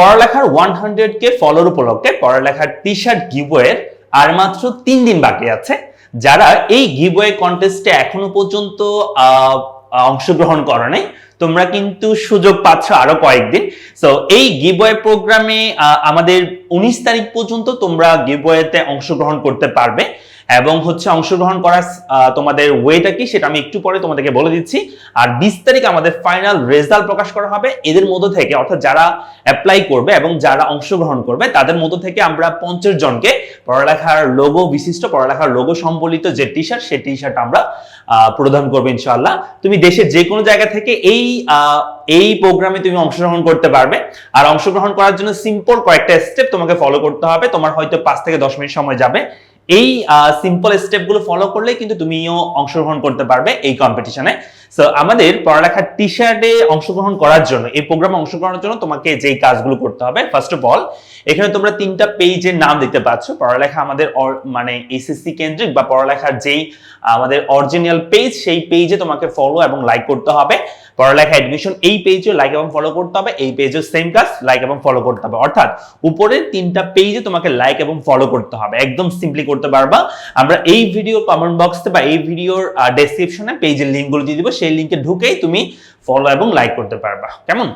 পড়ালেখার one hundred কে ফলোর উপলক্ষে পড়ালেখার টি শার্ট গিবোয়ের আর মাত্র তিন দিন বাকি আছে। যারা এই গিবোয়ে কন্টেস্টে এখনও পর্যন্ত অংশগ্রহণ করে নাই তোমরা কিন্তু সুযোগ পাচ্ছ আরও কয়েকদিন। সো এই গিবয়ে প্রোগ্রামে আমাদের উনিশ তারিখ পর্যন্ত তোমরা গিবয়েতে অংশগ্রহণ করতে পারবে। এবং হচ্ছে অংশগ্রহণ করার তোমাদের ওয়েটা কি সেটা আমি একটু পরে তোমাদেরকে বলে দিচ্ছি। আর বিশ তারিখ আমাদের ফাইনাল রেজাল্ট প্রকাশ করা হবে। এদের মধ্য থেকে, অর্থাৎ যারা অ্যাপ্লাই করবে এবং যারা অংশগ্রহণ করবে, তাদের মধ্য থেকে আমরা পঞ্চাশ জনকে পড়ালেখার লোগো বিশিষ্ট পড়ালেখার লোগো সম্বলিত যে টি শার্ট সেই টি শার্ট আমরা প্রদান করব ইনশাআল্লাহ। তুমি দেশের যে কোনো জায়গা থেকে এই এই প্রোগ্রামে তুমি অংশগ্রহণ করতে পারবে। আর অংশগ্রহণ করার জন্য সিম্পল কয়েকটা স্টেপ তোমাকে ফলো করতে হবে। তোমার হয়তো পাঁচ থেকে দশ মিনিট সময় যাবে। এই সিম্পল স্টেপগুলো ফলো করলে কিন্তু তুমিও অংশগ্রহণ করতে পারবে এই কম্পিটিশনে সো আমাদের পড়ালেখার টি শার্টে অংশগ্রহণ করার জন্য, এই প্রোগ্রামে অংশগ্রহণের জন্য তোমাকে যেই কাজগুলো করতে হবে ফার্স্ট অফ অল এখানে তোমরা তিনটা পেজের নাম দেখতে পাচ্ছ। পড়ালেখা আমাদের মানে এসএসসি কেন্দ্রিক বা পড়ালেখার যেই আমাদের অরিজিনাল পেজ সেই পেজে তোমাকে ফলো এবং লাইক করতে হবে। পড়ালেখা অ্যাডমিশন এই পেজে লাইক এবং ফলো করতে হবে, এই পেজে সেম কাজ লাইক এবং ফলো করতে হবে। অর্থাৎ উপরের তিনটা পেজে তোমাকে লাইক এবং ফলো করতে হবে। একদম সিম্পলি করতে পারবা। আমরা এই ভিডিও কমেন্ট বক্সে বা এই ভিডিওর ডেসক্রিপশনে পেজের লিঙ্কগুলো দিয়ে দিব। সেই লিঙ্কে ঢুকেই তুমি ফলো এবং লাইক করতে পারবা। কেমন?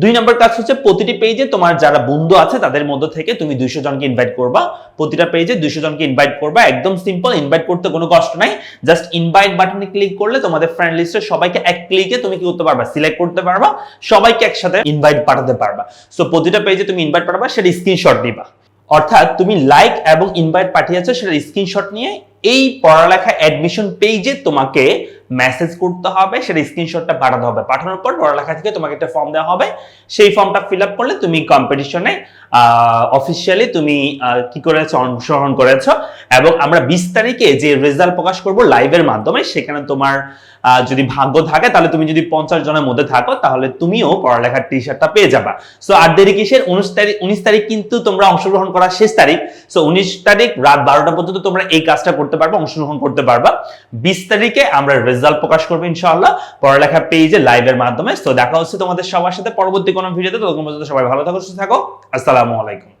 দুই নম্বর কাজ হচ্ছে প্রতিটি পেজে তোমার যারা বন্ধু আছে, তাদের মধ্য থেকে তুমি দুইশো জনকে ইনভাইট করবা। প্রতিটা পেজে দুইশো জনকে ইনভাইট করবা। একদম সিম্পল ইনভাইট করতে কোনো কষ্ট নাই। জাস্ট ইনভাইট বাটনে ক্লিক করলে তোমাদের ফ্রেন্ড লিস্টে সবাইকে এক ক্লিকে তুমি কি করতে পারবা? সিলেক্ট করতে পারবা। সবাইকে একসাথে ইনভাইট পাঠাতে পারবা। সো প্রতিটা পেজে তুমি ইনভাইট পাঠাবা, সেটা স্ক্রিনশট দিবা। অর্থাৎ তুমি লাইক এবং ইনভাইট পাঠিয়েছো সেটা স্ক্রিনশট নিয়ে এই পড়ালেখা অ্যাডমিশন পেজে তোমাকে মেসেজ করতে হবে, সেটা স্ক্রিনশটটা পাঠাতে হবে। পাঠানোর পর পড়ালেখা থেকে তোমাকে একটা ফর্ম দেওয়া হবে। সেই ফর্মটা ফিল আপ করলে তুমি কম্পিটিশনে অফিসিয়ালি তুমি কি করেছ? অংশগ্রহণ করেছ। এবং আমরা বিশ তারিখে যে রেজাল্ট প্রকাশ করব লাইভের মাধ্যমে, সেখানে তোমার যদি ভাগ্য থাকে, তাহলে তুমি যদি পঞ্চাশ জনের মধ্যে থাকো, তাহলে তুমিও পড়ালেখার টি শার্টটা পেয়ে যাবা। সো আর দেরি কিসের? উনিশ তারিখ উনিশ তারিখ কিন্তু তোমরা অংশগ্রহণ করার শেষ তারিখ। সো উনিশ তারিখ রাত বারোটা পর্যন্ত তোমরা এই কাজটা করতে পারবে, অংশগ্রহণ করতে পারবা। বিশ তারিখে আমরা রেজাল্ট প্রকাশ করব ইনশাআল্লাহ পড়ালেখা পেজে লাইভের মাধ্যমে। তো দেখা হচ্ছে তোমাদের সবার সাথে পরবর্তী কোনো ভিডিওতে ততক্ষণ পর্যন্ত সবাই ভালো থাকো, সুস্থ থাকো। আসসালামু আলাইকুম।